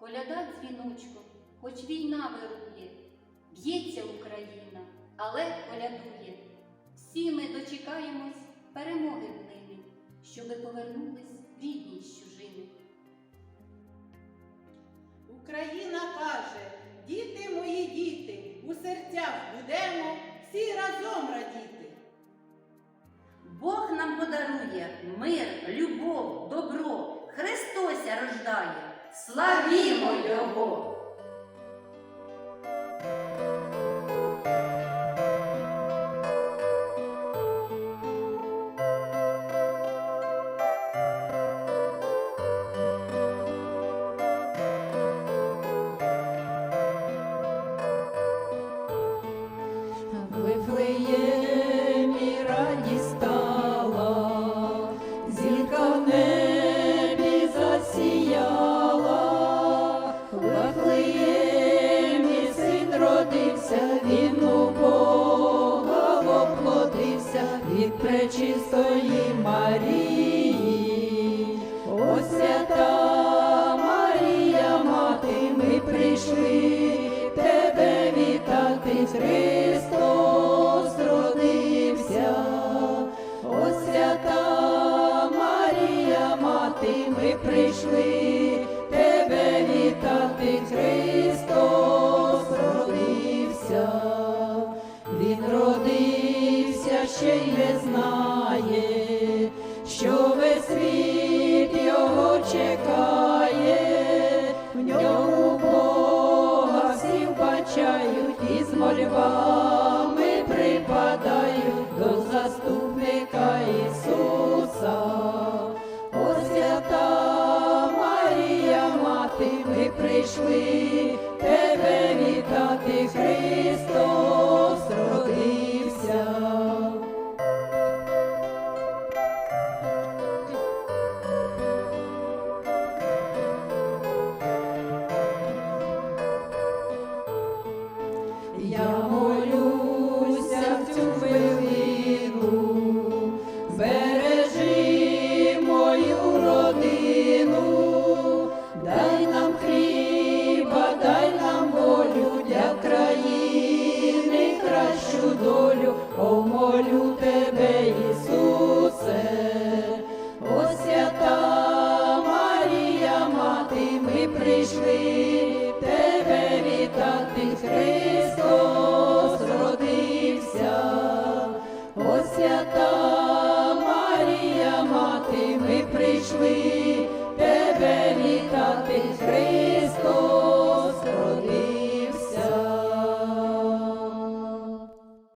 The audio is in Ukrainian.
коляда дзвіночком, хоч війна вирує, б'ється Україна, але колядує. Всі ми дочекаємось перемоги в нині, щоби повернулись рідні з чужини. Україна каже, діти мої діти, у серцях будемо всі разом радіти. Бог нам подарує мир, любов, добро. Христося рождає. Славімо Його! Син він у Бога воплотився від пречистої Марії. О свята Марія, мати, ми прийшли тебе вітати, Христос родився. О свята Марія, мати, ми прийшли тебе вітати, Христос ще й не знає, що весь світ його чекає, в ньому Бога всі вбачають і з мольбами припадають до заступника Ісуса. О свята Марія, мати, ми прийшли у тебе, Ісусе, О, свята Марія, мати, ми прийшли, тебе вітати, Христос родився, О, свята Марія, мати, ми прийшли.